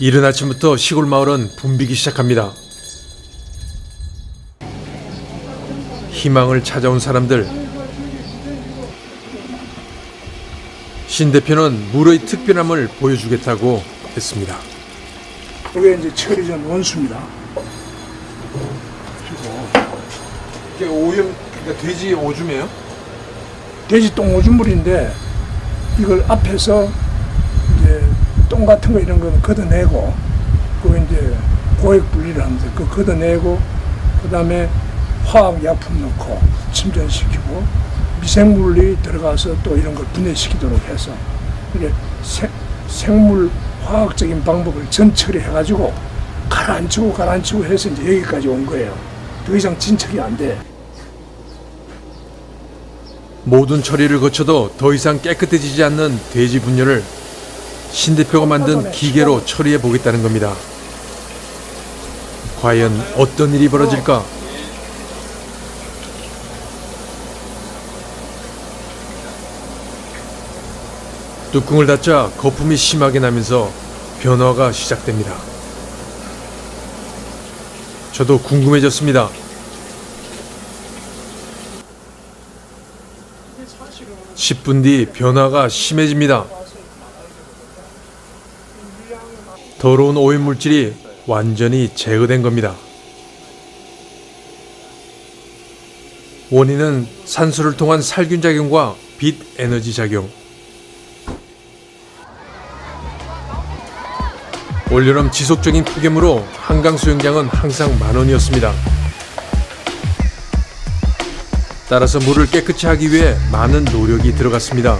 이른 아침부터 시골 마을은 붐비기 시작합니다. 희망을 찾아온 사람들. 신 대표는 물의 특별함을 보여주겠다고 했습니다. 이게 이제 철이 전 원수입니다. 그리고 이게 오줌, 그러니까 돼지 오줌이에요? 돼지 똥 오줌물인데 이걸 앞에서 똥 같은 거 이런 거는 걷어내고 그 이제 고액 분리를 하면서 그 걷어내고 그 다음에 화학 약품 넣고 침전시키고 미생물이 들어가서 또 이런 걸 분해시키도록 해서 이게 생, 생물 화학적인 방법을 전처리 해가지고 가라앉히고 가라앉히고 해서 이제 여기까지 온 거예요. 더 이상 진척이 안 돼. 모든 처리를 거쳐도 더 이상 깨끗해지지 않는 돼지 분열을 신 대표가 만든 기계로 처리해 보겠다는 겁니다. 과연 어떤 일이 벌어질까? 뚜껑을 닫자 거품이 심하게 나면서 변화가 시작됩니다. 저도 궁금해졌습니다. 10분 뒤 변화가 심해집니다. 더러운 오염 물질이 완전히 제거된 겁니다. 원인은 산소를 통한 살균 작용과 빛 에너지 작용. 올여름 지속적인 폭염으로 한강 수영장은 항상 만 원이었습니다. 따라서 물을 깨끗이 하기 위해 많은 노력이 들어갔습니다.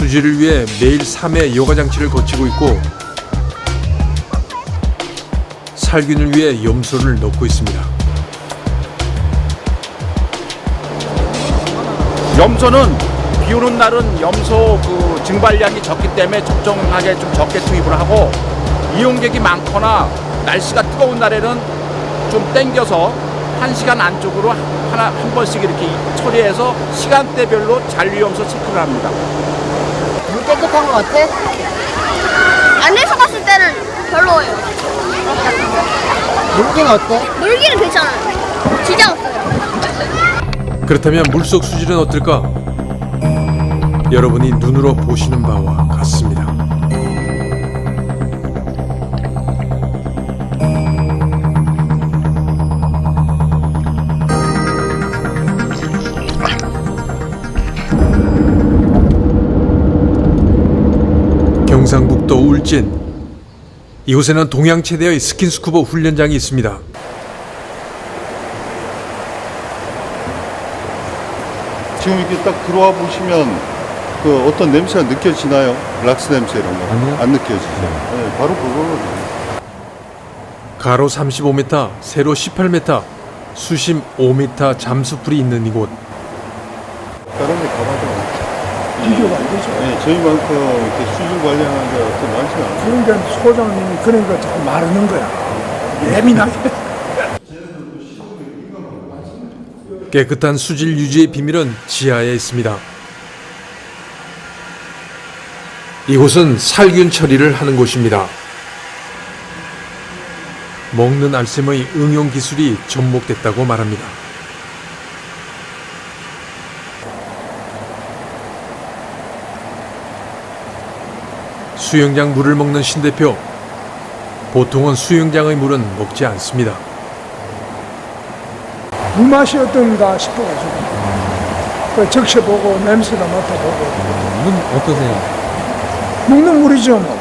수질을 위해 매일 3회 요가 장치를 거치고 있고 살균을 위해 염소를 넣고 있습니다. 염소는 비 오는 날은 염소 그 증발량이 적기 때문에 적정하게 좀 적게 투입을 하고 이용객이 많거나 날씨가 뜨거운 날에는 좀 땡겨서 한 시간 안쪽으로 하나 한 번씩 이렇게 처리해서 시간대별로 잔류 염소 체크를 합니다. 물 깨끗한 것 같아? 안에서 봤을 때는 별로예요. 물기는 어때? 물기는 괜찮아요. 진짜 없어요. 그렇다면 물속 수질은 어떨까? 여러분이 눈으로 보시는 바와 같습니다. 경상북도 울진 이곳에는 동양 최대의 스킨스쿠버 훈련장이 있습니다. 지금 이렇게 딱 들어와 보시면 그 어떤 냄새가 느껴지나요? 락스 냄새 이런 거? 아니요. 안 느껴지죠? 네, 바로 그거거든요. 가로 35m, 세로 18m, 수심 5m 잠수풀이 있는 이곳. 다른 데 가봐도 비교가 안 되죠. 네, 저희만큼 이렇게 수질 관리하는 데가 그렇게 많지 않아요. 그러니까 소장님이 그런 거 자꾸 말하는 거야. 예민하게. 깨끗한 수질 유지의 비밀은 지하에 있습니다. 이곳은 살균 처리를 하는 곳입니다. 먹는 알쌤의 응용 기술이 접목됐다고 말합니다. 수영장 물을 먹는 신 대표. 보통은 수영장의 물은 먹지 않습니다. 물 맛이 어떤가 싶어가지고. 그 적셔보고 냄새나 맡아보고. 눈 어떠세요? 먹는 물이죠, 뭐.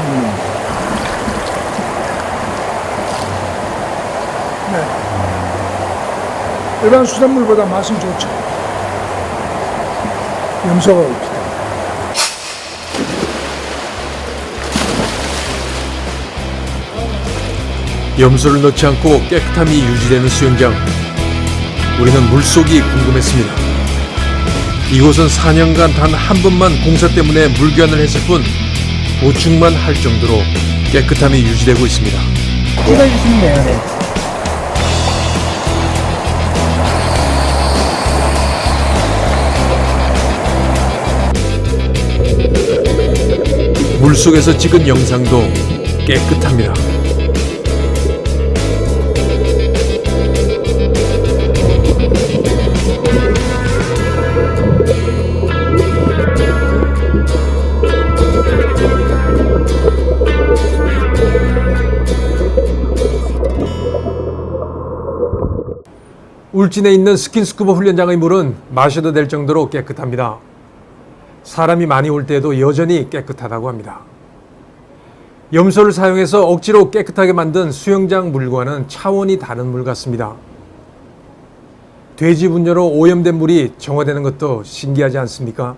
음. 네. 일반 수돗물보다 맛은 좋죠. 염소가 없기 염소를 넣지 않고 깨끗함이 유지되는 수영장. 우리는 물속이 궁금했습니다. 이곳은 4년간 단 한 번만 공사 때문에 물견을 했을 뿐 보충만 할 정도로 깨끗함이 유지되고 있습니다. 찍어주시면 돼요. 네. 물속에서 찍은 영상도 깨끗합니다. 울진에 있는 스킨스쿠버 훈련장의 물은 마셔도 될 정도로 깨끗합니다. 사람이 많이 올 때도 여전히 깨끗하다고 합니다. 염소를 사용해서 억지로 깨끗하게 만든 수영장 물과는 차원이 다른 물 같습니다. 돼지 분뇨로 오염된 물이 정화되는 것도 신기하지 않습니까?